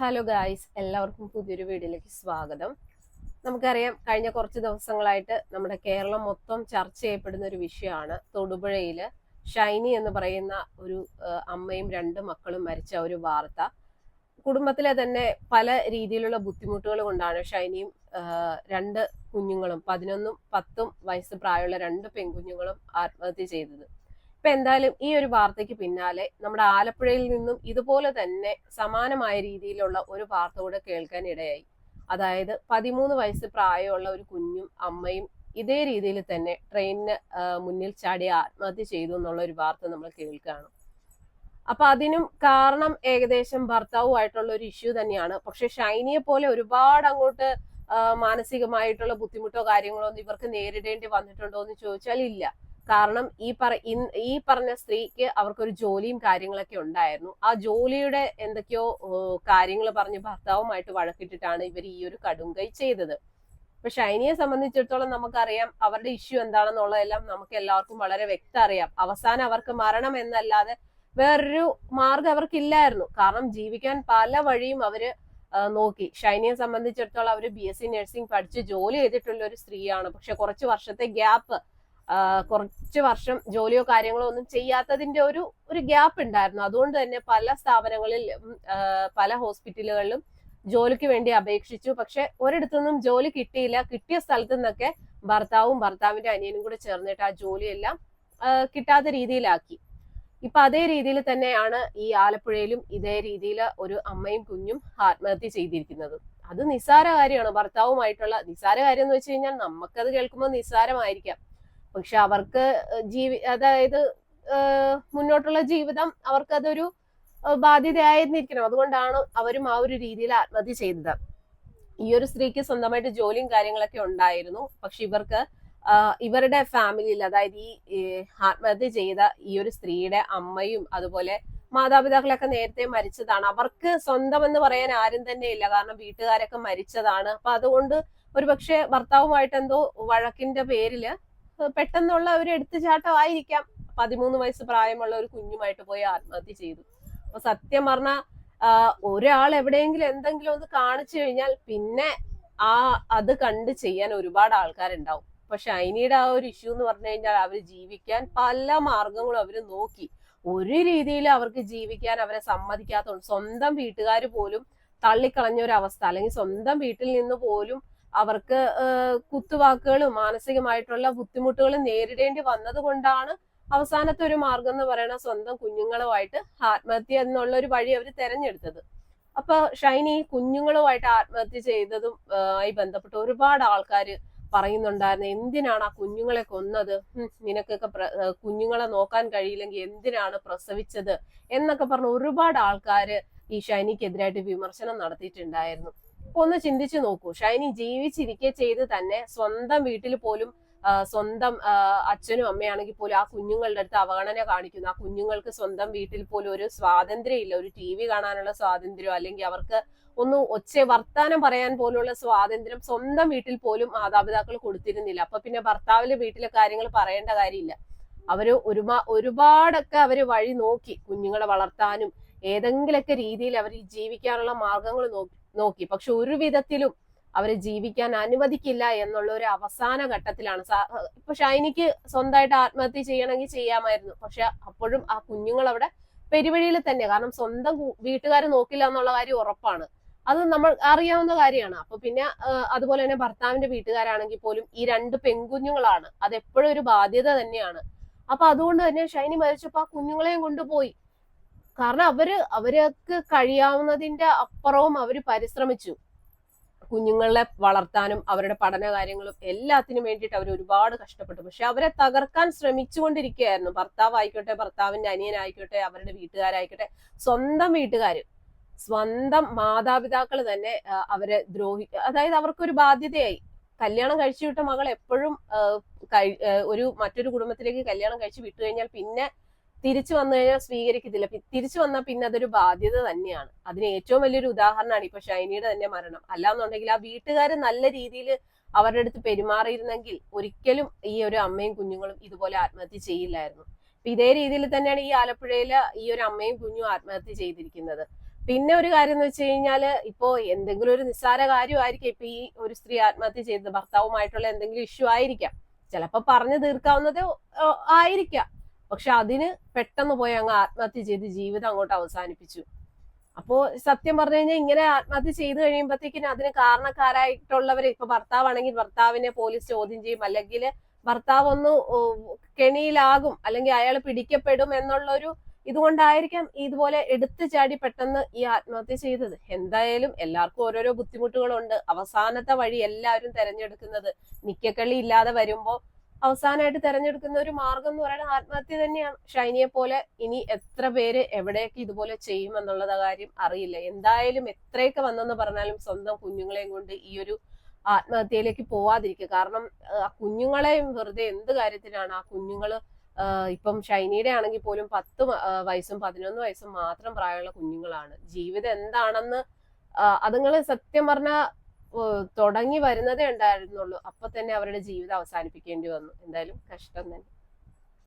Hello guys എല്ലാവർക്കും പുതിയൊരു വീഡിയോയിലേക്ക് സ്വാഗതം. നമുക്കറിയാം കഴിഞ്ഞ കുറച്ച് ദിവസങ്ങളായിട്ട് നമ്മുടെ കേരളം മൊത്തം ചർച്ച ചെയ്യപ്പെടുന്ന ഒരു വിഷയമാണ് തൊടുപുഴയിൽ ഷൈനി എന്ന് പറയുന്ന ഒരു അമ്മയും രണ്ട് മക്കളും മരിച്ച ഒരു വാർത്ത. കുടുംബത്തിലെ തന്നെ പല രീതിയിലുള്ള ബുദ്ധിമുട്ടുകൾ കൊണ്ടാണ് ഷൈനിയും രണ്ട് കുഞ്ഞുങ്ങളും പതിനൊന്നും പത്തും വയസ്സ് പ്രായമുള്ള രണ്ട് പെൺകുഞ്ഞുങ്ങളും ആത്മഹത്യ ചെയ്തത്. ഇപ്പൊ എന്തായാലും ഈ ഒരു വാർത്തയ്ക്ക് പിന്നാലെ നമ്മുടെ ആലപ്പുഴയിൽ നിന്നും ഇതുപോലെ തന്നെ സമാനമായ രീതിയിലുള്ള ഒരു വാർത്ത കൂടെ കേൾക്കാൻ ഇടയായി. അതായത് പതിമൂന്ന് വയസ്സ് പ്രായമുള്ള ഒരു കുഞ്ഞും അമ്മയും ഇതേ രീതിയിൽ തന്നെ ട്രെയിനിന് മുന്നിൽ ചാടി ആത്മഹത്യ ചെയ്തു എന്നുള്ള ഒരു വാർത്ത നമ്മൾ കേൾക്കുകയാണ്. അപ്പൊ അതിനും കാരണം ഏകദേശം ഭർത്താവുമായിട്ടുള്ള ഒരു ഇഷ്യൂ തന്നെയാണ്. പക്ഷെ ഷൈനിയെ പോലെ ഒരുപാട് അങ്ങോട്ട് മാനസികമായിട്ടുള്ള ബുദ്ധിമുട്ടോ കാര്യങ്ങളോ ഒന്നും ഇവർക്ക് നേരിടേണ്ടി വന്നിട്ടുണ്ടോ എന്ന് ചോദിച്ചാൽ ഇല്ല. കാരണം ഈ പറ ഈ പറഞ്ഞ സ്ത്രീക്ക് അവർക്കൊരു ജോലിയും കാര്യങ്ങളൊക്കെ ഉണ്ടായിരുന്നു. ആ ജോലിയുടെ എന്തൊക്കെയോ കാര്യങ്ങൾ പറഞ്ഞ് ഭർത്താവുമായിട്ട് വഴക്കിട്ടിട്ടാണ് ഇവർ ഈ ഒരു കടുങ്കൈ ചെയ്തത്. ഇപ്പൊ ഷൈനിയെ സംബന്ധിച്ചിടത്തോളം നമുക്കറിയാം അവരുടെ ഇഷ്യൂ എന്താണെന്നുള്ളതെല്ലാം നമുക്ക് എല്ലാവർക്കും വളരെ വ്യക്തം അറിയാം. അവസാനം അവർക്ക് മരണം എന്നല്ലാതെ വേറൊരു മാർഗം അവർക്കില്ലായിരുന്നു. കാരണം ജീവിക്കാൻ പല വഴിയും അവർ നോക്കി. ഷൈനിയെ സംബന്ധിച്ചിടത്തോളം അവർ ബി എസ് സി നഴ്സിംഗ് പഠിച്ച് ജോലി ചെയ്തിട്ടുള്ള ഒരു സ്ത്രീയാണ്. പക്ഷെ കുറച്ച് വർഷത്തെ ഗ്യാപ്പ് കുറച്ച് വർഷം ജോലിയോ കാര്യങ്ങളോ ഒന്നും ചെയ്യാത്തതിന്റെ ഒരു ഒരു ഗ്യാപ്പ് ഉണ്ടായിരുന്നു. അതുകൊണ്ട് തന്നെ പല സ്ഥാപനങ്ങളിൽ പല ഹോസ്പിറ്റലുകളിലും ജോലിക്ക് വേണ്ടി അപേക്ഷിച്ചു. പക്ഷെ ഒരിടത്തുനിന്നും ജോലി കിട്ടിയില്ല. കിട്ടിയ സ്ഥലത്തു നിന്നൊക്കെ ഭർത്താവും ഭർത്താവിന്റെ അനിയനും കൂടെ ചേർന്നിട്ട് ആ ജോലിയെല്ലാം കിട്ടാത്ത രീതിയിലാക്കി. ഇപ്പൊ അതേ രീതിയിൽ തന്നെയാണ് ഈ ആലപ്പുഴയിലും ഇതേ രീതിയിൽ ഒരു അമ്മയും കുഞ്ഞും ആത്മഹത്യ ചെയ്തിരിക്കുന്നത്. അത് നിസ്സാര കാര്യമാണ്. ഭർത്താവുമായിട്ടുള്ള നിസ്സാര കാര്യം എന്ന് വെച്ച് കഴിഞ്ഞാൽ നമുക്കത് കേൾക്കുമ്പോൾ നിസ്സാരമായിരിക്കാം. പക്ഷെ അവർക്ക് ജീവി അതായത് മുന്നോട്ടുള്ള ജീവിതം അവർക്ക് അതൊരു ബാധ്യതയായിരുന്നിരിക്കണം. അതുകൊണ്ടാണ് അവരും ആ ഒരു രീതിയിൽ ആത്മഹത്യ ചെയ്തത്. ഈ ഒരു സ്ത്രീക്ക് സ്വന്തമായിട്ട് ജോലിയും കാര്യങ്ങളൊക്കെ ഉണ്ടായിരുന്നു. പക്ഷെ ഇവർക്ക് ഇവരുടെ ഫാമിലിയിൽ അതായത് ഈ ആത്മഹത്യ ചെയ്ത ഈ ഒരു സ്ത്രീയുടെ അമ്മയും അതുപോലെ മാതാപിതാക്കളൊക്കെ നേരത്തെ മരിച്ചതാണ്. അവർക്ക് സ്വന്തം എന്ന് പറയാൻ ആരും തന്നെ ഇല്ല. കാരണം വീട്ടുകാരൊക്കെ മരിച്ചതാണ്. അപ്പൊ അതുകൊണ്ട് ഒരുപക്ഷെ ഭർത്താവുമായിട്ട് എന്തോ വഴക്കിന്റെ പേരിൽ പെട്ടെന്നുള്ള ഒരു എടുത്തുചാട്ടമായിരിക്കാം. പതിമൂന്ന് വയസ്സ് പ്രായമുള്ള ഒരു കുഞ്ഞുമായിട്ട് പോയി ആത്മഹത്യ ചെയ്തു. അപ്പൊ സത്യം പറഞ്ഞ ഒരാൾ എവിടെയെങ്കിലും എന്തെങ്കിലും ഒന്ന് കാണിച്ചു കഴിഞ്ഞാൽ പിന്നെ ആ അത് കണ്ട് ചെയ്യാൻ ഒരുപാട് ആൾക്കാരുണ്ടാവും. പക്ഷെ ഷൈനിയുടെ ആ ഒരു ഇഷ്യൂ എന്ന് പറഞ്ഞു കഴിഞ്ഞാൽ അവർ ജീവിക്കാൻ പല മാർഗങ്ങളും അവർ നോക്കി. ഒരു രീതിയിൽ അവർക്ക് ജീവിക്കാൻ അവരെ സമ്മതിക്കാത്തതുകൊണ്ട് സ്വന്തം വീട്ടുകാർ പോലും തള്ളിക്കളഞ്ഞ ഒരു അവസ്ഥ അല്ലെങ്കിൽ സ്വന്തം വീട്ടിൽ നിന്ന് പോലും അവർക്ക് കുത്തുവാക്കുകളും മാനസികമായിട്ടുള്ള ബുദ്ധിമുട്ടുകളും നേരിടേണ്ടി വന്നതുകൊണ്ടാണ് അവസാനത്തെ ഒരു മാർഗം എന്ന് പറയുന്ന സ്വന്തം കുഞ്ഞുങ്ങളുമായിട്ട് ആത്മഹത്യ എന്നുള്ള ഒരു വഴി അവർ തെരഞ്ഞെടുത്തത്. അപ്പൊ ഷൈനി കുഞ്ഞുങ്ങളുമായിട്ട് ആത്മഹത്യ ചെയ്തതും ആയി ബന്ധപ്പെട്ട് ഒരുപാട് ആൾക്കാർ പറയുന്നുണ്ടായിരുന്നു എന്തിനാണ് ആ കുഞ്ഞുങ്ങളെ കൊന്നത്? നിനക്കൊക്കെ കുഞ്ഞുങ്ങളെ നോക്കാൻ കഴിയില്ലെങ്കിൽ എന്തിനാണ് പ്രസവിച്ചത്? എന്നൊക്കെ പറഞ്ഞ് ഒരുപാട് ആൾക്കാര് ഈ ഷൈനിക്കെതിരായിട്ട് വിമർശനം നടത്തിയിട്ടുണ്ടായിരുന്നു. ഒന്ന് ചിന്തിച്ചു നോക്കൂ. ഷൈനി ജീവിച്ചിരിക്കെ ചെയ്ത് തന്നെ സ്വന്തം വീട്ടിൽ പോലും സ്വന്തം അച്ഛനും അമ്മയാണെങ്കിൽ പോലും ആ കുഞ്ഞുങ്ങളുടെ അടുത്ത് അവഗണന കാണിക്കുന്നു. ആ കുഞ്ഞുങ്ങൾക്ക് സ്വന്തം വീട്ടിൽ പോലും ഒരു സ്വാതന്ത്ര്യം ഇല്ല ഒരു ടി വി കാണാനുള്ള സ്വാതന്ത്ര്യം അല്ലെങ്കിൽ അവർക്ക് ഒന്ന് ഒച്ച വർത്താനം പറയാൻ പോലുള്ള സ്വാതന്ത്ര്യം സ്വന്തം വീട്ടിൽ പോലും മാതാപിതാക്കൾ കൊടുത്തിരുന്നില്ല. അപ്പൊ പിന്നെ ഭർത്താവിന്റെ വീട്ടിലെ കാര്യങ്ങൾ പറയേണ്ട കാര്യമില്ല. അവർ ഒരുപാ ഒരുപാടൊക്കെ അവർ വഴി നോക്കി കുഞ്ഞുങ്ങളെ വളർത്താനും ഏതെങ്കിലൊക്കെ രീതിയിൽ അവർ ജീവിക്കാനുള്ള മാർഗങ്ങൾ നോക്കി. നോക്കി. പക്ഷെ ഒരു വിധത്തിലും അവരെ ജീവിക്കാൻ അനുവദിക്കില്ല എന്നുള്ള ഒരു അവസാന ഘട്ടത്തിലാണ്. ഇപ്പൊ ഷൈനിക്ക് സ്വന്തമായിട്ട് ആത്മഹത്യ ചെയ്യണമെങ്കിൽ ചെയ്യാമായിരുന്നു. പക്ഷെ അപ്പോഴും ആ കുഞ്ഞുങ്ങൾ അവിടെ പെരുവഴിയിൽ തന്നെ. കാരണം സ്വന്തം വീട്ടുകാർ നോക്കില്ല എന്നുള്ള കാര്യം ഉറപ്പാണ്. അത് നമ്മൾ അറിയാവുന്ന കാര്യമാണ്. അപ്പൊ പിന്നെ അതുപോലെ തന്നെ ഭർത്താവിന്റെ വീട്ടുകാരാണെങ്കിൽ പോലും ഈ രണ്ട് പെൺകുഞ്ഞുങ്ങളാണ്. അത് എപ്പോഴും ഒരു ബാധ്യത തന്നെയാണ്. അപ്പൊ അതുകൊണ്ട് തന്നെ ഷൈനി മരിച്ചപ്പോ ആ കുഞ്ഞുങ്ങളെയും കൊണ്ടുപോയി. കാരണം അവർ അവർക്ക് കഴിയാവുന്നതിന്റെ അപ്പുറവും അവർ പരിശ്രമിച്ചു. കുഞ്ഞുങ്ങളെ വളർത്താനും അവരുടെ പഠന കാര്യങ്ങളും എല്ലാത്തിനും വേണ്ടിയിട്ട് അവർ ഒരുപാട് കഷ്ടപ്പെട്ടു. പക്ഷെ അവരെ തകർക്കാൻ ശ്രമിച്ചുകൊണ്ടിരിക്കുകയായിരുന്നു. ഭർത്താവ് ആയിക്കോട്ടെ ഭർത്താവിന്റെ അനിയനായിക്കോട്ടെ അവരുടെ വീട്ടുകാരായിക്കോട്ടെ സ്വന്തം വീട്ടുകാർ സ്വന്തം മാതാപിതാക്കൾ തന്നെ അവരെ ദ്രോഹി അതായത് അവർക്കൊരു ബാധ്യതയായി. കല്യാണം കഴിച്ചു വിട്ട മകൾ എപ്പോഴും ഒരു മറ്റൊരു കുടുംബത്തിലേക്ക് കല്യാണം കഴിച്ചു വിട്ടു കഴിഞ്ഞാൽ പിന്നെ തിരിച്ചു വന്നു കഴിഞ്ഞാൽ സ്വീകരിക്കത്തില്ല. തിരിച്ചു വന്നാൽ പിന്നെ അതൊരു ബാധ്യത തന്നെയാണ്. അതിന് ഏറ്റവും വലിയൊരു ഉദാഹരണമാണ് ഇപ്പൊ ഷൈനിയുടെ തന്നെ മരണം. അല്ലാന്നുണ്ടെങ്കിൽ ആ വീട്ടുകാർ നല്ല രീതിയിൽ അവരുടെ അടുത്ത് പെരുമാറിയിരുന്നെങ്കിൽ ഒരിക്കലും ഈ ഒരു അമ്മയും കുഞ്ഞുങ്ങളും ഇതുപോലെ ആത്മഹത്യ ചെയ്യില്ലായിരുന്നു. ഇതേ രീതിയിൽ തന്നെയാണ് ഈ ആലപ്പുഴയിൽ ഈ ഒരു അമ്മയും കുഞ്ഞും ആത്മഹത്യ ചെയ്തിരിക്കുന്നത്. പിന്നെ ഒരു കാര്യം എന്ന് വെച്ച് കഴിഞ്ഞാൽ ഇപ്പോ എന്തെങ്കിലും ഒരു നിസ്സാര കാര്യമായിരിക്കും ഇപ്പൊ ഈ ഒരു സ്ത്രീ ആത്മഹത്യ ചെയ്തത്. ഭർത്താവുമായിട്ടുള്ള എന്തെങ്കിലും ഇഷ്യൂ ആയിരിക്കാം. ചിലപ്പോ പറഞ്ഞു തീർക്കാവുന്നത് ആയിരിക്കാം. പക്ഷെ അതിന് പെട്ടെന്ന് പോയി അങ്ങ് ആത്മഹത്യ ചെയ്ത് ജീവിതം അങ്ങോട്ട് അവസാനിപ്പിച്ചു. അപ്പോ സത്യം പറഞ്ഞു കഴിഞ്ഞാൽ ഇങ്ങനെ ആത്മഹത്യ ചെയ്തു കഴിയുമ്പോഴത്തേക്കിനും അതിന് കാരണക്കാരായിട്ടുള്ളവരെ ഇപ്പൊ ഭർത്താവാണെങ്കിൽ ഭർത്താവിനെ പോലീസ് ചോദ്യം ചെയ്യും. അല്ലെങ്കിൽ ഭർത്താവ് ഒന്ന് കെണിയിലാകും. അല്ലെങ്കിൽ അയാൾ പിടിക്കപ്പെടും എന്നുള്ള ഒരു ഇതുകൊണ്ടായിരിക്കാം ഇതുപോലെ എടുത്തു ചാടി പെട്ടെന്ന് ഈ ആത്മഹത്യ ചെയ്തത്. എന്തായാലും എല്ലാവർക്കും ഓരോരോ ബുദ്ധിമുട്ടുകളുണ്ട്. അവസാനത്തെ വഴി എല്ലാവരും തെരഞ്ഞെടുക്കുന്നത് നിക്കക്കള്ളി ഇല്ലാതെ വരുമ്പോ അവസാനമായിട്ട് തെരഞ്ഞെടുക്കുന്ന ഒരു മാർഗം എന്ന് പറയുന്നത് ആത്മഹത്യ തന്നെയാണ്. ഷൈനിയെ പോലെ ഇനി എത്ര പേര് എവിടെയൊക്കെ ഇതുപോലെ ചെയ്യും എന്നുള്ളത് കാര്യം അറിയില്ല. എന്തായാലും എത്രയൊക്കെ വന്നെന്ന് പറഞ്ഞാലും സ്വന്തം കുഞ്ഞുങ്ങളെയും കൊണ്ട് ഈ ഒരു ആത്മഹത്യയിലേക്ക് പോവാതിരിക്കുക. കാരണം ആ കുഞ്ഞുങ്ങളെയും വെറുതെ എന്ത് കാര്യത്തിനാണ് ആ കുഞ്ഞുങ്ങൾ ഇപ്പം ഷൈനിയുടെ ആണെങ്കിൽ പോലും പത്ത് വയസ്സും പതിനൊന്ന് വയസ്സും മാത്രം പ്രായമുള്ള കുഞ്ഞുങ്ങളാണ്. ജീവിതം എന്താണെന്ന് അതുങ്ങൾ സത്യം പറഞ്ഞ തുടങ്ങി വരുന്നതേ ഉണ്ടായിരുന്നുള്ളൂ. അപ്പൊ തന്നെ അവരുടെ ജീവിതം അവസാനിപ്പിക്കേണ്ടി വന്നു. എന്തായാലും കഷ്ടം തന്നെ.